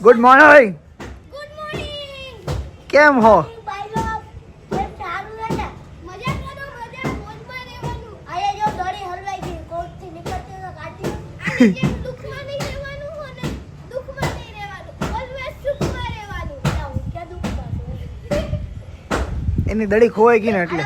Good morning good morning કેમ હો? તો એની દડી ખોવાઈ ગઈ ને એટલે.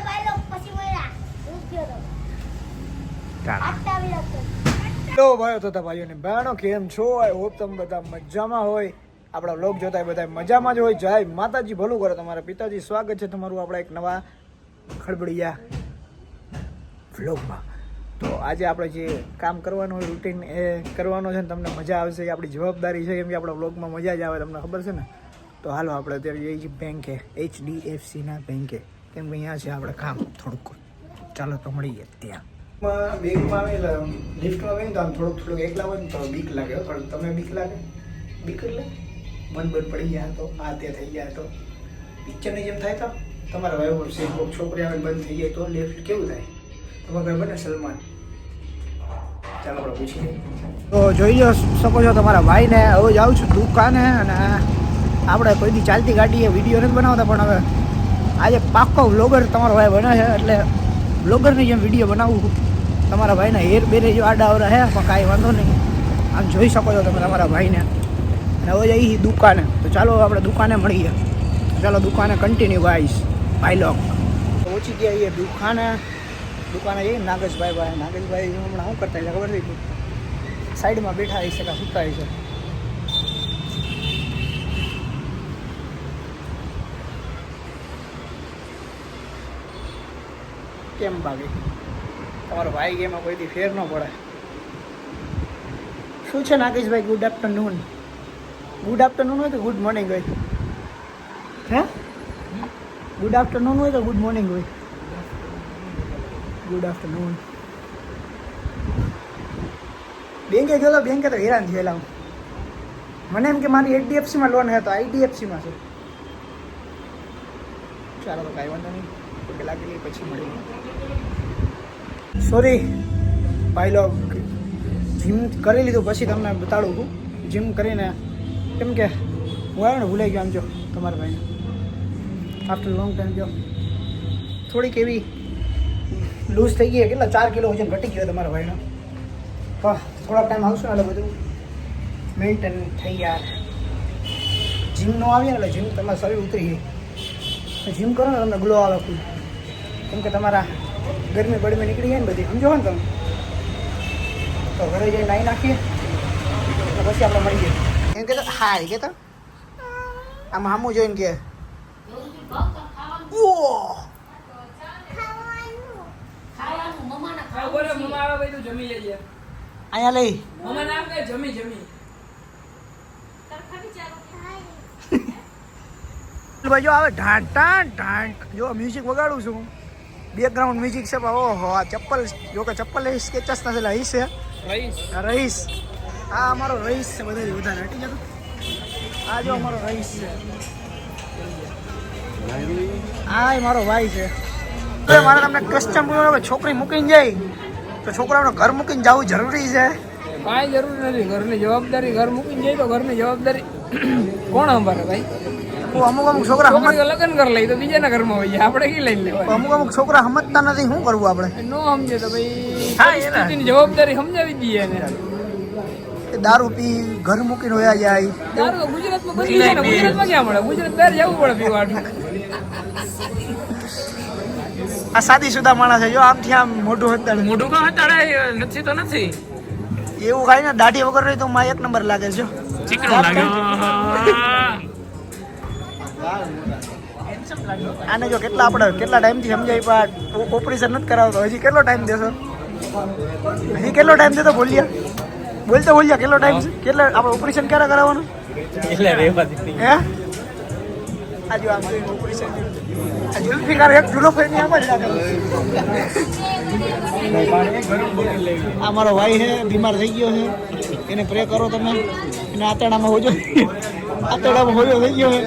તો. ભાઈઓ તથા ભાઈઓ ને બહેનો કેમ છો? આઈ હોપ તમે બધા મજામાં હોય. આપણા વ્લોગ જોતા હોય બધા મજામાં જ હોય. જય માતાજી, ભલું કરો તમારા પિતાજી. સ્વાગત છે તમારું આપણા એક નવા ખળબડિયા વ્લોગમાં તો આજે આપણે જે કામ કરવાનું હોય રૂટીન એ કરવાનો છે ને તમને મજા આવશે. આપણી જવાબદારી છે, કેમ કે આપણા વ્લોગમાં મજા જ આવે, તમને ખબર છે ને? તો હાલો આપણે અત્યારે જઈએ છીએ બેંકે એચડીએફસીના બેંકે કેમ કે અહીંયા છે આપણે કામ થોડુંક. ચાલો તો મળીએ ત્યાં. બેંકમાં આવેલા લિફ્ટમાં આવીને તો આમ થોડુંક થોડુંક એકલા હોય ને તો બીક લાગે. પણ તમે બીક લાગે? બીક એટલે મન બંધ પડી ગયા તો આ તે થઈ ગયા તો. પિક્ચરની જેમ થાય તો, તમારા ભાઈ ઉપર સીટ છોકરી આવે બંધ થઈ જાય તો લેફ્ટ કેવું થાય? તમારા ઘર બને સલમાન. ચાલો આપણે પૂછીએ. તો જોઈ લો શકો છો તમારા ભાઈને હવે જાઉં છું દુકાને અને આપણે કોઈ દી ચાલતી ગાડીએ વીડિયો નથી બનાવતા, પણ હવે આજે પાક્કો વ્લોગર તમારો ભાઈ બને છે, એટલે વ્લોગરની જેમ વીડિયો બનાવું તમારા ભાઈના હેર બેરે જો આડા અવડા હે, પણ કાંઈ વાંધો નહીં. આમ જોઈ શકો છો તમે તમારા ભાઈને. અને હવે જઈ દુકાને. તો ચાલો આપણે દુકાને મળીએ. ચાલો દુકાને કન્ટિન્યુ આવીશ ભાઈ લોક પહોંચી ગયા એ દુકાને. દુકાને જઈએ નાગેશભાઈ ભાઈ નાગેશભાઈ હમણાં શું કરતા ખબર નથી સાઈડમાં બેઠા આવી શકે સૂતા આવી શકે કેમ ભાગી તમારો ભાઈ એમાં કોઈથી ફેર ન પડે. શું છે નાગેશભાઈ ગુડ આફ્ટરનૂન ગુડ આફ્ટરનૂન હોય તો ગુડ મોર્નિંગ હોય. હે? ગુડ આફ્ટરનૂન હોય તો ગુડ મોર્નિંગ હોય. ગુડ આફ્ટરનૂન બેંકે ગયેલો બેંકે તો હેરાન થયેલા હું. મને એમ કે મારી એચડીએફસીમાં લોન હતો આઈડીએફસીમાં છે. ચાલો તો કાંઈ વાંધો નહીં. તો પેલા પેલી પછી મળી સોરી ભાઈ લોગ જીમ કરી લીધું પછી તમને બતાડું છું જીમ કરીને કેમ કે હું આવ્યો ને ભૂલાઈ ગયો આમ જો તમારા ભાઈને. આફ્ટર લોંગ ટાઈમ જો. થોડીક એવી લૂઝ થઈ ગઈ કેટલા ચાર કિલો વજન ઘટી ગયો તમારા ભાઈનો. હા થોડાક ટાઈમ આવશું એટલે બધું. મેન્ટેન થઈ યાર. જીમ નો આવીએ ને એટલે જીમ તમારા શરીર ઉતરી જાય. જીમ કરો ને તમને ગ્લો આવે ફૂલ કેમ કે તમારા ગરમી બળમી નીકળી જાય ને બધી. સમજો ને તમે. તો ઘરે જઈને નાહી નાખીએ. પછી આપણે મળીએ. એમ કે હાય કે તો આમ હામું જોઈને કે અહીંયા લઈ મમ્મા નામ કહે, જમી, જમી. ભાઈ જો આવે ઢાંટ ઢાંટ ઢાંટ જો મ્યુઝિક વગાડું છું બેકગ્રાઉન્ડ મ્યુઝિક છે પણ ઓહો આ ચપ્પલ જો કે ચપ્પલ લઈશ સ્કેચસ નથી એટલે છે રહીશ. રહીશ આ અમારો રહીશ છે બધા વધારે. હટી જતો આ જો અમારો રહીશ છે. આ મારો ભાઈ છે. તો મારે તમને પૂછવાનો છોકરી મૂકીને જાય. તો છોકરાઓને ઘર મૂકીને જવું જરૂરી છે. કાંઈ જરૂર નથી. ઘરની જવાબદારી ઘર મૂકીને જાય તો ઘરની જવાબદારી કોણ સંભાળે ભાઈ? અમુક અમુક છોકરા લગ્ન કરી લઈ તો બીજાના ઘરમાં હોય આપણે કઈ લઈ લેવા અમુક અમુક છોકરા સમજતા નથી શું કરવું આપણે? ન સમજે તો ભાઈ. જવાબદારી સમજાવી દઈએ એને. કે દારૂ પી ઘર મૂકીને વયા જાય. દારૂ ગુજરાતમાં બધી છે ગુજરાતમાં ક્યાં મળે? ગુજરાત બહાર જવું પડે પીવાનું. આ સાદી સુધા માણસ છે જો આમથી આમ મોઢું હતાડે. મોઢું કા હતાડે નથી તો નથી. એવું ખાય ને દાઢી વગર રહી તો માં એક નંબર લાગે છે જો. ચીકણો લાગ્યો આને જો કેટલા આપણે કેટલા ટાઈમથી સમજાય પણ ઓપરેશન નથી કરાવતો. હજી કેટલો ટાઈમ દેશો? હજી કેટલો ટાઈમ દેતો બોલ્યા? બોલતો બોલ્યા કેટલો ટાઈમ છે? કેટલા આપણે ઓપરેશન ક્યારે કરાવવાનું? હે? આ જો આમ જોઈને ઓપરેશન જુલ્ફિકાર એક જુલો ફરીને આમ જ લાગે આ મારો ભાઈ છે બીમાર થઈ ગયો છે. એને પ્રે કરો તમે. એને આતરડામાં હોજો. આતરડામાં હોજો થઈ ગયો છે.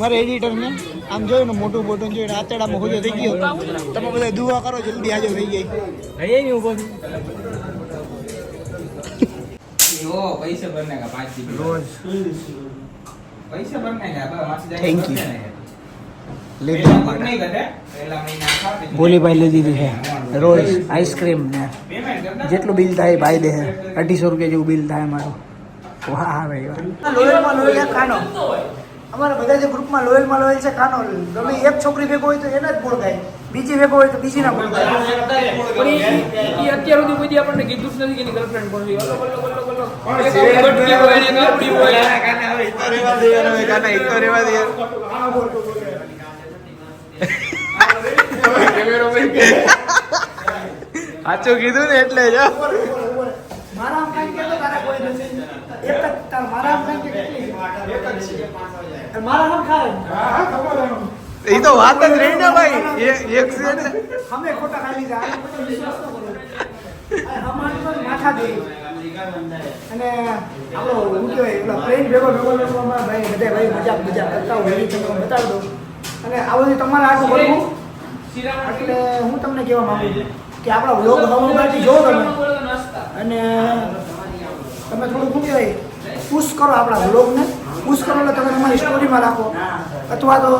મારે એડિટરને આમ જોયું ને મોટું મોટું જોઈને આતેડામાં હોજો થઈ ગયો. તમે બધા દુવા કરો જલ્દી હાજર થઈ જાય. પૈસા ભરને કા પાંચ રોજ. પૈસા ભર નાખ્યા, બસ, માસી જાય Thank ભર you. નાખ્યા. લીધા. પેલા માટે નહીં ઘટે, પહેલા મહિના ખાતે ભોલીભાઈ લઈ દીધી છે. રોજ આઈસ્ક્રીમ ને જેટલું બિલ થાય ભાઈ દે અઢીસો રૂપિયા જેવું બિલ થાય મારું વાહ ભાઈ વાહ લોયલમાં લોયલ ખાનો. અમારા બધા જે ગ્રુપમાં લોયલમાં લોયલ છે કાનો ગમે એક છોકરી ભેગો હોય તો એના જ બોલ ગાય બીજી ભેગો હોય તો બીજી ના બોલ ગાય અત્યાર સુધી કોઈ આપણને કીધું જ નથી કે ગર્લફ્રેન્ડ કોણ. અલગ, અલગ, અલગ, હોય. સાચું કીધું ને એટલે જ મારા આમ કાંઈ કહેતો તારા કોઈ નથી. એક જ મારા આમ કાંઈ કે કેટલી છે? મારા આમ ખાય. ઈ તો વાત જ રહી ને ભાઈ. એ- એક છે. ને અમે ખોટા ખાલી કોઈ વિશ્વાસ ન કરો. તો માથા દે. અને આપણો હું કહેવાય પેલા પ્લેન ભેગો ભેગો લોકો ભાઈ બધા ભાઈ મજાક મજાક કરતા હોય એવી તમને બતાવી દઉં. અને આ બધું તમારે આગળ કરવું એટલે હું તમને કહેવા માંગુ છું કે આપણા વ્લોગ હવામાંથી જો તમે. અને તમે થોડું શું કહેવાય પુશ કરો આપણા વ્લોગને પુશ કરો સ્ટોરીમાં રાખો. અથવા તો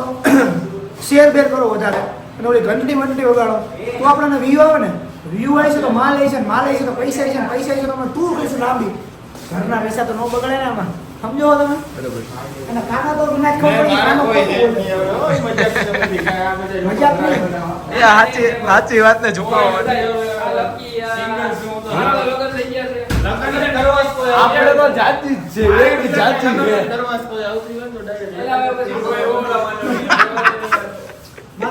શેર બેર કરો વધારે. અને ઓલી ઘંટડી વંટડી વગાડો. તો આપણને વ્યૂ આવે ને. વ્યૂ આવે છે તો માલ આવે છે માલ આવે છે તો પૈસા આવે છે પૈસા આવે છે તો અમે ટૂર કરીશું લાંબી. ઘરના પૈસા તો ન બગડે ને આમાં. સમજો તમે? અને કાના તો વિના ખબર પડી કાનો ખોટું બોલે. મજાક નહીં. એ સાચી સાચી વાત ને ઝુકાવવા. આપણે તો જાતિ છે જાતિ છે એલા હવે પછી કોઈ ઓલા તો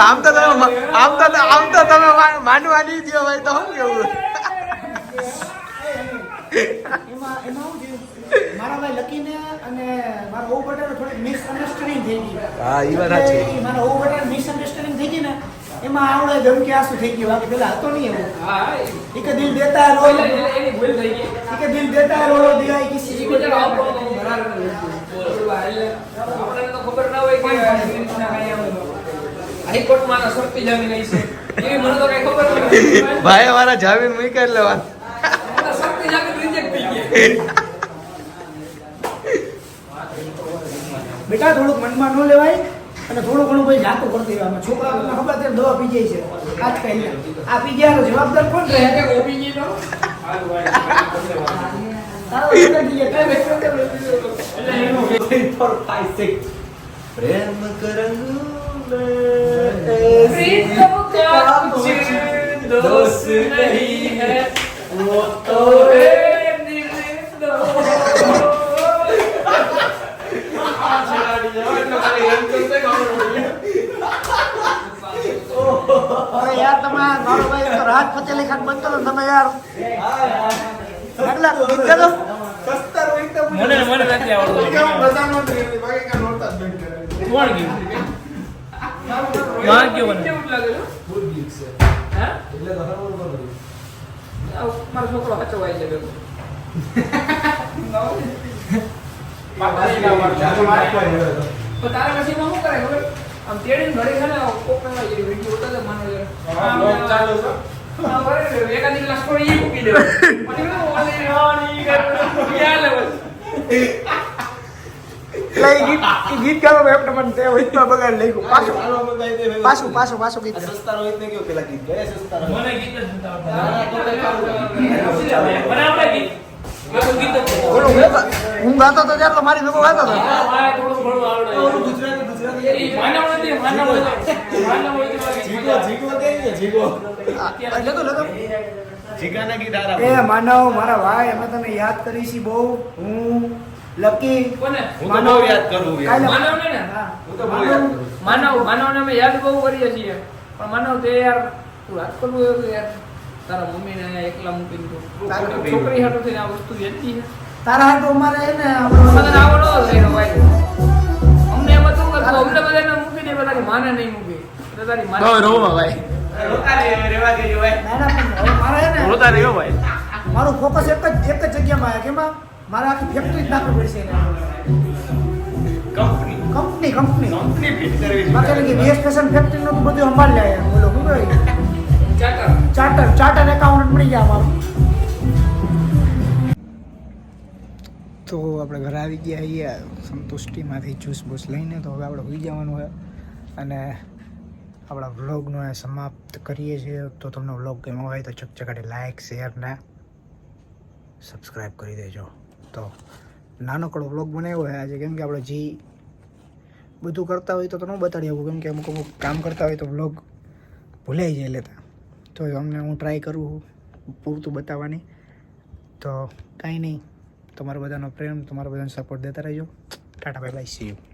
આમ તો તમે આમ તો આમ તો તમે માનવા નહીં દો ભાઈ તો શું કેવું? મારા ભાઈ લકીને અને મારા ઓવ પટેલ થોડી મિસઅન્ડરસ્ટેન્ડિંગ થઈ ગઈ. હા, ઈ વાત સાચી. મારા ઓવ પટેલ મિસઅન્ડરસ્ટેન્ડિંગ થઈ ગઈ ને એમાં આવડે ગમ કે થઈ ગયું. બાકી પેલા હતો નહીં એવું. હા, એ- દિલ દેતા રો એની ભૂલ થઈ ગઈ. ઈ દિલ દેતા રો રો દિયા કિસી આપણો તો ખબર ના હોય કે હાઈકોર્ટમાં આના શરતી જામીન આવી છે. એવી મને તો કઈ ખબર નથી. ભાઈ અમારા જામીન મૂકી કરી લેવા આના જામીન રિજેક્ટ થઈ ગયા. બેટા થોડુંક મનમાં ન લેવાય અને થોડું ઘણું ભાઈ જાતું કરતી રહેવામાં છોકરા ખબર અત્યારે દવા પી જાય છે આજ કઈ આ પી ગયા જવાબદાર કોણ રહે એક ઓપી ગઈ. પ્રેમ કરંગુ प्रीतम का कुछ दोष नहीं है वो तो है અરે યાર તમે આ મારો ભાઈ તો રાહત ફતેહ અલી ખાન બનતો હતો ને તમે યાર કેટલા ગીત ગાતો? મને મને નથી આવડતું કોણ ગયું માં કેવું છે હા મારો છોકરો હચવાઈ જાય ભેગો. તો તારે પછી શું કરે ખબર આમ તેડીને ઘરે છે ને કોક ના હોય એવી વીડિયો ઉતારે. એકાદી glass થોડી એ મૂકી દેવાનો. પછી ઓલી કરે. એટલે એ ગીત એ ગીત ગાવા એમ તમને તે વચમાં બગાડ લઈ ગયું પાછું પાછું પાછું પાછું ગીત. મને ગીત જ નથી આવડતું. મને આવડે ગીત. મેં કોઈ ગીત જ નથી બોલો હું ગા- હું ગાતો તો ત્યારે તો મારી ભેગો ગાતો હતો આવડતું. હા, થોડું ઘણું આવડે. એ જીગાના ગીત. એ માનવ મારા ભાઈ અમે તને યાદ કરી છી બહુ હું લકી કોને? હું તો બહુ યાદ કરું યાર. ને? હું તો બહુ યાદ કરું. માનવ માનવને અમે યાદ બહુ કરીએ છીએ પણ માનવ તે યાર તું વાત કરવું એવું કે યાર તારા મમ્મી ને એકલા મૂકીને તું તારા છોકરી- હાટુ થઈને આ વસ્તુ વેચી છે તારા હાટુ અમારે ને આવડો ભાઈ અમને એમ હતું કે અમને બધાને મૂકી દે બધા માને નહીં મૂકી તારી માને રેવા ભાઈ. ના, ના, મારે હે ને રોતા રહ્યો ભાઈ. મારું ફોકસ એક જ એક જ જગ્યામાં આવે કેમાં મારે આખી ફેક્ટરી જ નાખવી પડશે company company company company fit કરવી. બાકી કે ફેશન ફેક્ટરીનું તો બધું સંભાળી લે. બોલો શું કહેવાય ચાર્ટર ચાર્ટર એકાઉન્ટ મળી ગયા અમારું. તો આપણે ઘરે આવી ગયા અહીંયા સંતુષ્ટિમાંથી જ્યુસ બૂસ લઈને. તો હવે આપણે હોઈ જવાનું હોય અને આપણા વ્લોગનો એ સમાપ્ત કરીએ છીએ. તો તમને વ્લોગ ગમ્યો હોય તો ચકચકાટી લાઇક શેર ને સબસ્ક્રાઈબ કરી દેજો. તો નાનકડો વ્લોગ બનાવ્યો હોય આજે, કેમ કે આપણે જે બધું કરતા હોય તો તમે બતાડી આવું કેમ કે અમુક અમુક કામ કરતા હોય તો વ્લોગ ભૂલાઈ જાય લેતા તો અમને હું ટ્રાય કરું પૂરતું બતાવવાની. તો કાંઈ નહીં. તમારા બધાનો પ્રેમ, તમારા બધાનો સપોર્ટ દેતા રહેજો. Tata bye bye see you